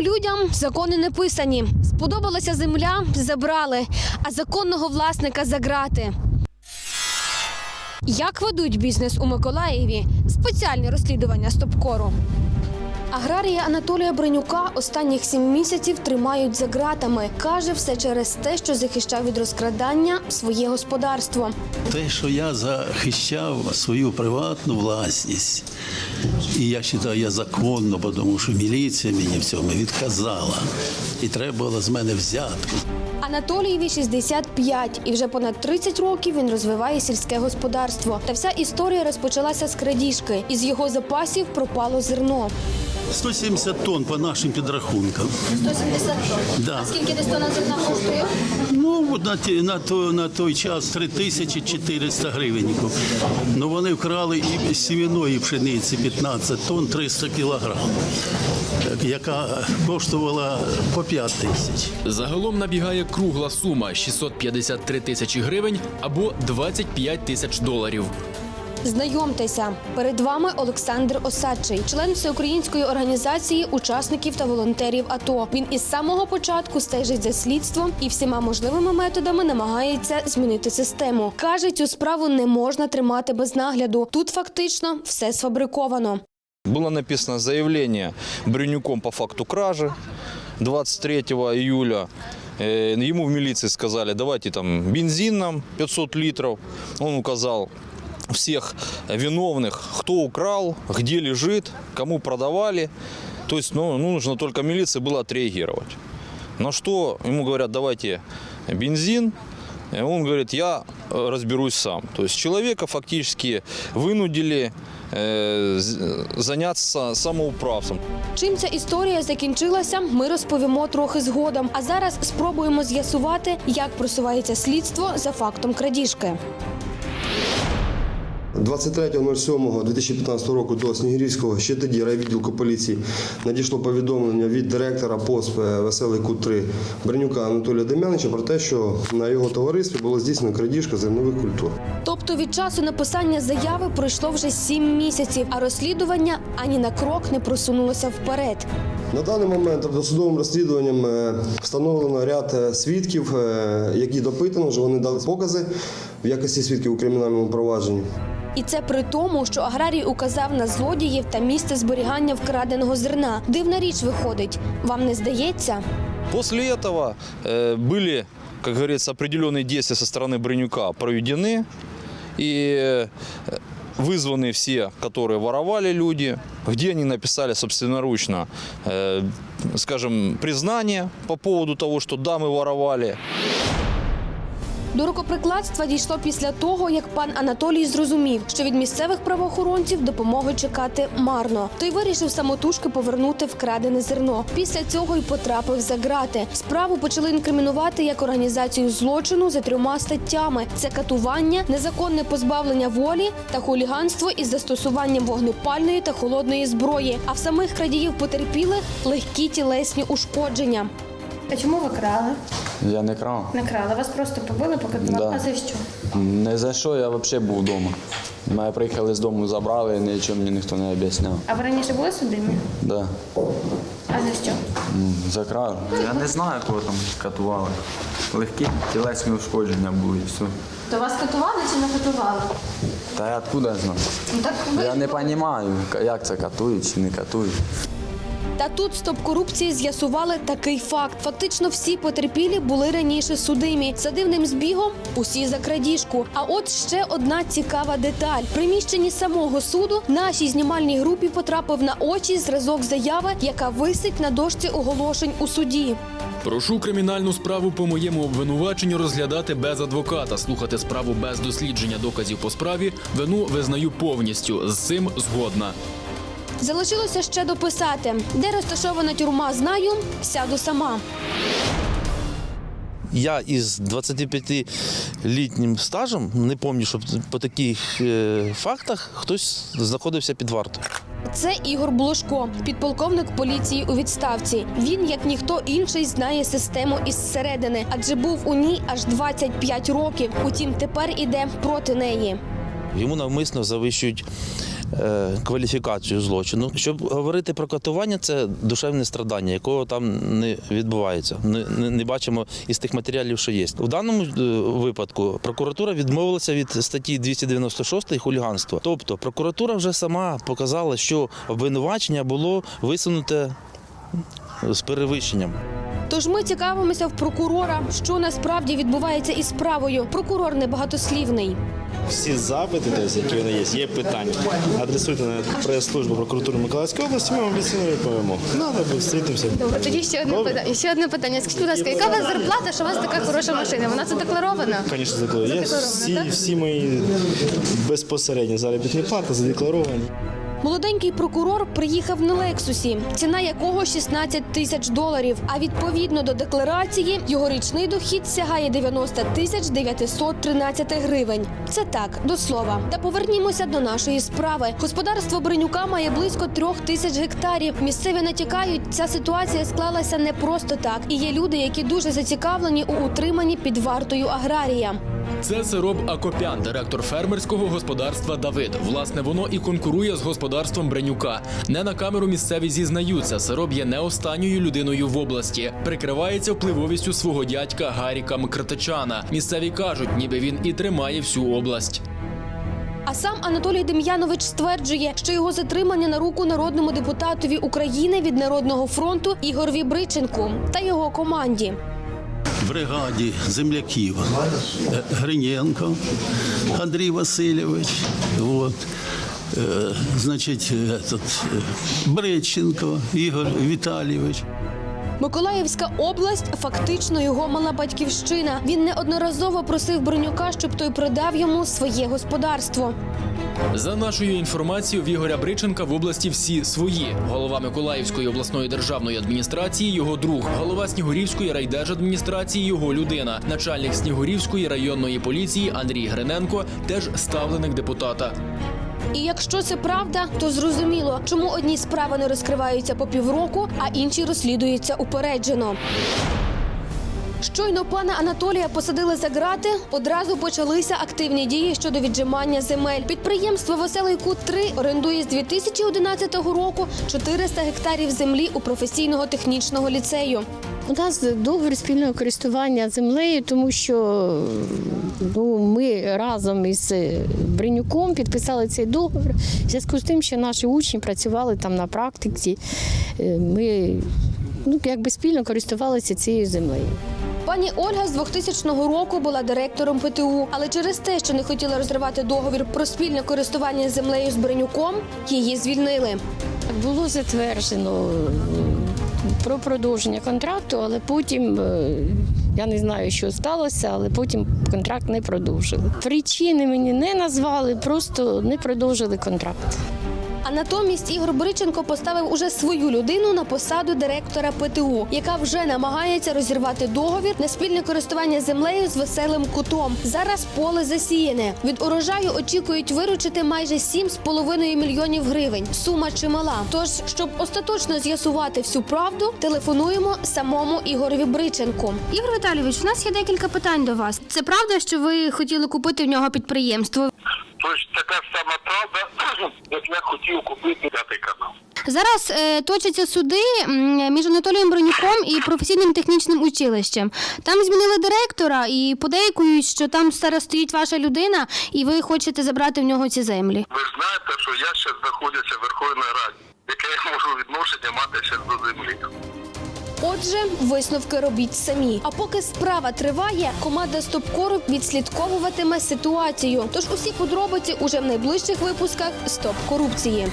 людям закони не писані. Сподобалася земля, забрали, а законного власника заграти. Як ведуть бізнес у Миколаєві? Спеціальне розслідування стопкору. Аграрія Анатолія Бринюка останніх сім місяців тримають за ґратами. Каже, все через те, що захищав від розкрадання своє господарство. Те, що я захищав свою приватну власність, і я вважаю, я законно, тому що міліція мені в цьому відказала. І треба було з мене взятку. Анатолієві 65, і вже понад 30 років він розвиває сільське господарство. Та вся історія розпочалася з крадіжки. Із його запасів пропало зерно. 170 тонн по нашим підрахункам. 170 Да. Скільки десь тонна зерна коштує? Ну, на, на, той, на той час 3400 гривень. Ну, вони вкрали і сім'яної пшениці 15 тонн 300 кілограм, яка коштувала по 5 тисяч. Загалом набігає кругла сума 653 тисячі гривень або 25 тисяч доларів. Знайомтеся, перед вами Олександр Осадчий, член всеукраїнської організації учасників та волонтерів АТО. Він із самого початку стежить за слідством і всіма можливими методами намагається змінити систему. каже, цю справу не можна тримати без нагляду. Тут фактично все сфабриковано. Было написано заявление Брюнюком по факту кражи 23 июля. Э, Ему в милиции сказали, давайте там бензин нам 500 литров. Он указал всех виновных, кто украл, где лежит, кому продавали. То есть ну, нужно только милиции было отреагировать. На что ему говорят, давайте бензин. И Он говорит, я э, разберусь сам. То есть человека фактически вынудили э, з- заняться самоуправством. Чим ця історія закінчилася, ми розповімо трохи згодом. А зараз спробуємо з'ясувати, як просувається слідство за фактом крадіжки. 23.07.2015 року до Снігирівського ще тоді райвідділку поліції надійшло повідомлення від директора ПОСП Веселий Кут 3 Бернюка Анатолія Дем'янича про те, що на його товаристві було здійснено крадіжка зернових культур. Тобто від часу написання заяви пройшло вже сім місяців, а розслідування ані на крок не просунулося вперед. На даний момент досудовим розслідуванням е, встановлено ряд е, свідків, е, які допитано, вже вони дали покази в якості свідків у кримінальному провадженні. І це при тому, що аграрій указав на злодіїв та місце зберігання вкраденого зерна. Дивна річ виходить. Вам не здається? После этого э, были, как говорится, определенные действия со стороны Бронюка проведены. И э, вызваны все, которые воровали люди, где они написали собственноручно, э, скажем, признание по поводу того, что да, мы воровали. До рукоприкладства дійшло після того, як пан Анатолій зрозумів, що від місцевих правоохоронців допомоги чекати марно. Той вирішив самотужки повернути вкрадене зерно. Після цього й потрапив за грати. Справу почали інкримінувати як організацію злочину за трьома статтями: це катування, незаконне позбавлення волі та хуліганство із застосуванням вогнепальної та холодної зброї. А в самих крадіїв потерпілих легкі тілесні ушкодження. А чому ви крали? Я не крав. Не крали, вас просто побили, покатували. Да. А за що? Не за що, я взагалі був вдома. Мене приїхали з дому, забрали, нічого мені ніхто не об'ясняв. А ви раніше були судимі? Да. А за що? М, За кражу. Я не знаю, кого там катували. Легкі тілесні ушкодження були і все. То вас катували чи не катували? Та я откуда я знаю? Ну так ви Я не розумію, як це катують чи не катують. Та тут стоп корупції з'ясували такий факт. Фактично всі потерпілі були раніше судимі. За дивним збігом усі за крадіжку. А от ще одна цікава деталь: приміщенні самого суду нашій знімальній групі потрапив на очі зразок заяви, яка висить на дошці оголошень у суді. Прошу кримінальну справу по моєму обвинуваченню розглядати без адвоката, слухати справу без дослідження доказів по справі. Вину визнаю повністю. З цим згодна. Залишилося ще дописати, де розташована тюрма, знаю, сяду сама. Я із 25-літнім стажем не пам'ятаю, щоб по таких е, фактах хтось знаходився під вартою. Це Ігор Блошко, підполковник поліції у відставці. Він, як ніхто інший, знає систему із середини, адже був у ній аж 25 років. Утім, тепер іде проти неї. Йому навмисно завищують кваліфікацію злочину. Щоб говорити про катування, це душевне страдання, якого там не відбувається. Не, не, не бачимо із тих матеріалів, що є. У даному е, випадку прокуратура відмовилася від статті 296 хуліганство. Тобто прокуратура вже сама показала, що обвинувачення було висунуте з перевищенням. Тож ми цікавимося в прокурора, що насправді відбувається із справою. Прокурор небагатослівний. Всі запити, тобто, які вони є, є питання. Адресуйте на прес-службу прокуратури Миколаївської області, ми вам офіційно відповімо. Надо буде зустрітимося. Добре, тоді ще одне Добре. питання. Ще одне питання. Скажіть, будь ласка, яка у вас зарплата, що у вас така хороша машина? Вона задекларована? Звісно, задекларовано. Є всі, так? всі мої безпосередні заробітні плати задекларовані. Молоденький прокурор приїхав на Лексусі, ціна якого 16 тисяч доларів. А відповідно до декларації його річний дохід сягає 90 тисяч 913 гривень. Це так, до слова. Та повернімося до нашої справи. Господарство Бринюка має близько трьох тисяч гектарів. Місцеві натякають, ця ситуація склалася не просто так. І є люди, які дуже зацікавлені у утриманні під вартою аграрія. Це Сироб Акопян, директор фермерського господарства Давид. Власне, воно і конкурує з господарством Бренюка. Не на камеру місцеві зізнаються. Сироб є не останньою людиною в області. Прикривається впливовістю свого дядька Гаріка Мкртичана. Місцеві кажуть, ніби він і тримає всю область. А сам Анатолій Дем'янович стверджує, що його затримання на руку народному депутатові України від Народного фронту Ігорові Бриченку та його команді. Бригаді земляків Гриненко Андрій Васильович, от, е, значить, этот, е, Бреченко Ігор Віталійович. Миколаївська область фактично його мала батьківщина. Він неодноразово просив Бронюка, щоб той продав йому своє господарство. За нашою інформацією, в Ігоря Бриченка в області всі свої. Голова Миколаївської обласної державної адміністрації його друг, голова Снігурівської райдержадміністрації його людина, начальник Снігурівської районної поліції Андрій Гриненко теж ставленик депутата. І якщо це правда, то зрозуміло, чому одні справи не розкриваються по півроку, а інші розслідуються упереджено. Щойно пана Анатолія посадили за грати, одразу почалися активні дії щодо віджимання земель. Підприємство Веселий Кут 3 орендує з 2011 року 400 гектарів землі у професійного технічного ліцею. У нас договір спільного користування землею, тому що ну, ми разом із Бринюком підписали цей договір. В зв'язку з тим, що наші учні працювали там на практиці, е, ми ну, якби спільно користувалися цією землею. Пані Ольга з 2000 року була директором ПТУ, але через те, що не хотіла розривати договір про спільне користування землею з Бринюком, її звільнили. Було затверджено е, про продовження контракту, але потім е, я не знаю, що сталося, але потім контракт не продовжили. Причини мені не назвали, просто не продовжили контракт. А натомість Ігор Бриченко поставив уже свою людину на посаду директора ПТУ, яка вже намагається розірвати договір на спільне користування землею з веселим кутом. Зараз поле засіяне. Від урожаю очікують виручити майже 7,5 мільйонів гривень. Сума чимала. Тож, щоб остаточно з'ясувати всю правду, телефонуємо самому Ігорові Бриченку. Ігор Віталійович, у нас є декілька питань до вас. Це правда, що ви хотіли купити в нього підприємство? Тобто така сама правда, як я хотів купити п'ятий канал. Зараз е, точаться суди м, між Анатолієм Бронюком і професійним технічним училищем. Там змінили директора і подейкують, що там зараз стоїть ваша людина, і ви хочете забрати в нього ці землі. Ви ж знаєте, що я ще знаходжуся в Верховній Раді, Отже, висновки робіть самі. А поки справа триває, команда Стопкору відслідковуватиме ситуацію. Тож усі подробиці уже в найближчих випусках Стоп корупції.